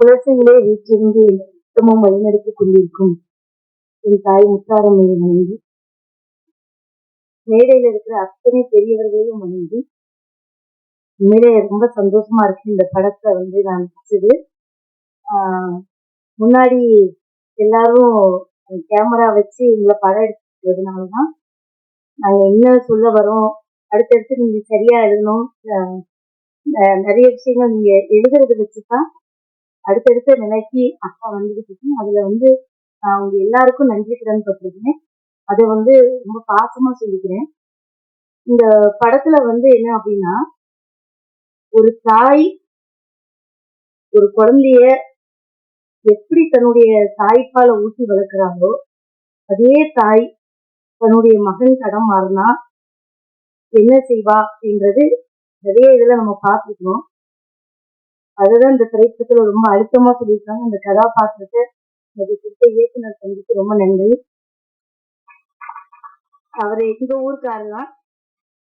குலசைகளே வீற்றிருந்து சுத்தமும் வழிநடத்திக் கொண்டிருக்கும் என் தாய் முத்தாரம்மையை வணங்கி மேடையில் இருக்கிற அத்தனை பெரியவர்களையும் வணங்கி உண்மையிலே ரொம்ப சந்தோஷமா இருக்கு. இந்த படத்தை வந்து நான் நடிச்சது. முன்னாடி எல்லாரும் கேமரா வச்சு எங்களை படம் எடுத்துக்கிறதுனால தான் நாங்கள் என்ன சொல்ல வரோம் அடுத்தடுத்து நீங்கள் சரியா எழுதணும் நிறைய விஷயங்கள் நீங்கள் எழுதுறத வச்சு தான் அடுத்தடுத்த நிலைக்கு அப்பா வந்துகிட்டு இருக்கு அதுல வந்து அவங்க எல்லாருக்கும் நன்றி கடன் பட்டிருக்கேன் அதை வந்து ரொம்ப பாசமா சொல்லிக்கிறேன். இந்த படத்துல வந்து என்ன அப்படின்னா ஒரு தாய் ஒரு குழந்தைய எப்படி தன்னுடைய தாய்ப்பாலை ஊட்டி வளர்க்குறாங்களோ அதே தாய் தன்னுடைய மகன் கடன் மாறினா என்ன செய்வா அப்படின்றது நிறைய இதுல நம்ம பார்த்துருக்கோம். அதுதான் இந்த திரைப்படத்துல ரொம்ப அழுத்தமா சொல்லியிருக்காங்க. அந்த கதாபாத்திரத்தை அது கொடுத்த இயக்குனர் தம்பிக்கு ரொம்ப நன்றி. அவர் எங்க ஊருக்காரர் தான்